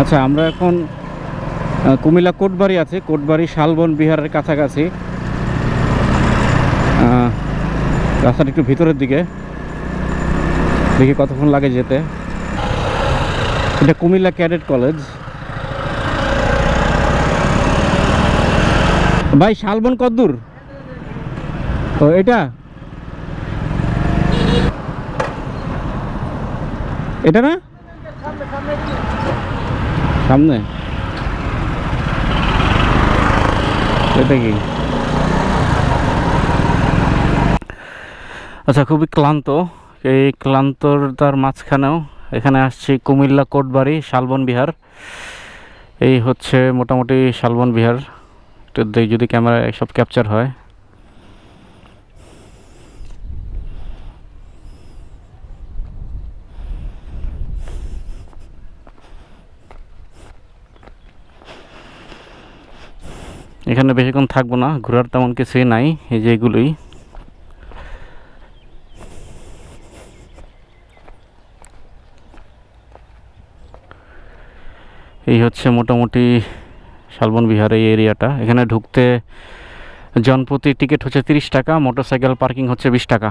আচ্ছা আমরা এখন কুমিল্লা কোটবাড়ি আছে, কোটবাড়ি শালবন বিহারের কাছাকাছি। রাস্তাটা একটু ভিতরের দিকে। দেখি কতক্ষণ লাগে যেতে। এটা কুমিল্লা ক্যাডেট কলেজ। ভাই, শালবন কদ্দূর ও, এটা? এটা না? সামনে? এটা কি? আচ্ছা খুবই ক্লান্ত। এই ক্লান্তর তার মাঝখানেও এখানে আসছি কুমিল্লা কোটবাড়ি, শালবন বিহার। এই হচ্ছে মোটামুটি শালবন বিহার। যদি ক্যামেরা সব ক্যাপচার হয়। এখানে বেশিক্ষণ থাকব না, ঘোরার তেমন কিছুই নাই, এই যে এগুলোই। এই হচ্ছে মোটামুটি শালবন বিহার এই এরিয়াটা। এখানে ঢুকতে জনপ্রতি টিকিট হচ্ছে তিরিশ টাকা, মোটরসাইকেল পার্কিং হচ্ছে বিশ টাকা।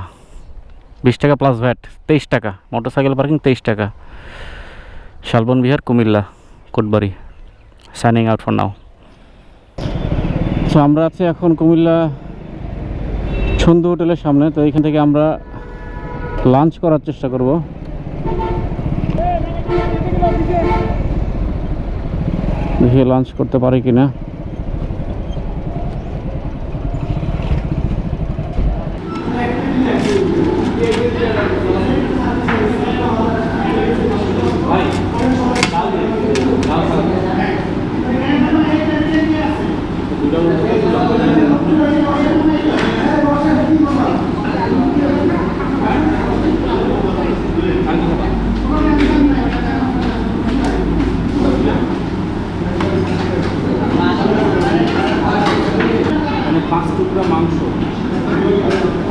বিশ টাকা প্লাস ভ্যাট তেইশ টাকা। মোটরসাইকেল পার্কিং তেইশ টাকা। Shalban Bihar, Comilla, Kotbari. Signing out for now তো আমরা আছি এখন কুমিল্লা ছন্দু হোটেলের সামনে। তো এখান থেকে আমরা লাঞ্চ করার চেষ্টা করব। দেখি লাঞ্চ করতে পারি কিনা। পাঁচ টুকরা মাংস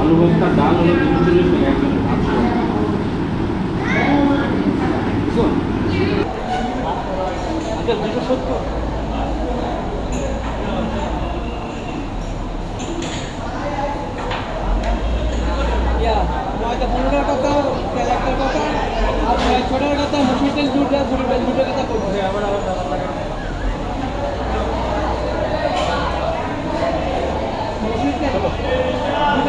আলু ভর্তা ডাল হলো চল্লিশ টাকা আচ্ছা দুশো পনেরো কথা তেল একটা কথা, আর ছটার কথা মুসুর তেল দুটা দুটো কথা করছে আবার আবার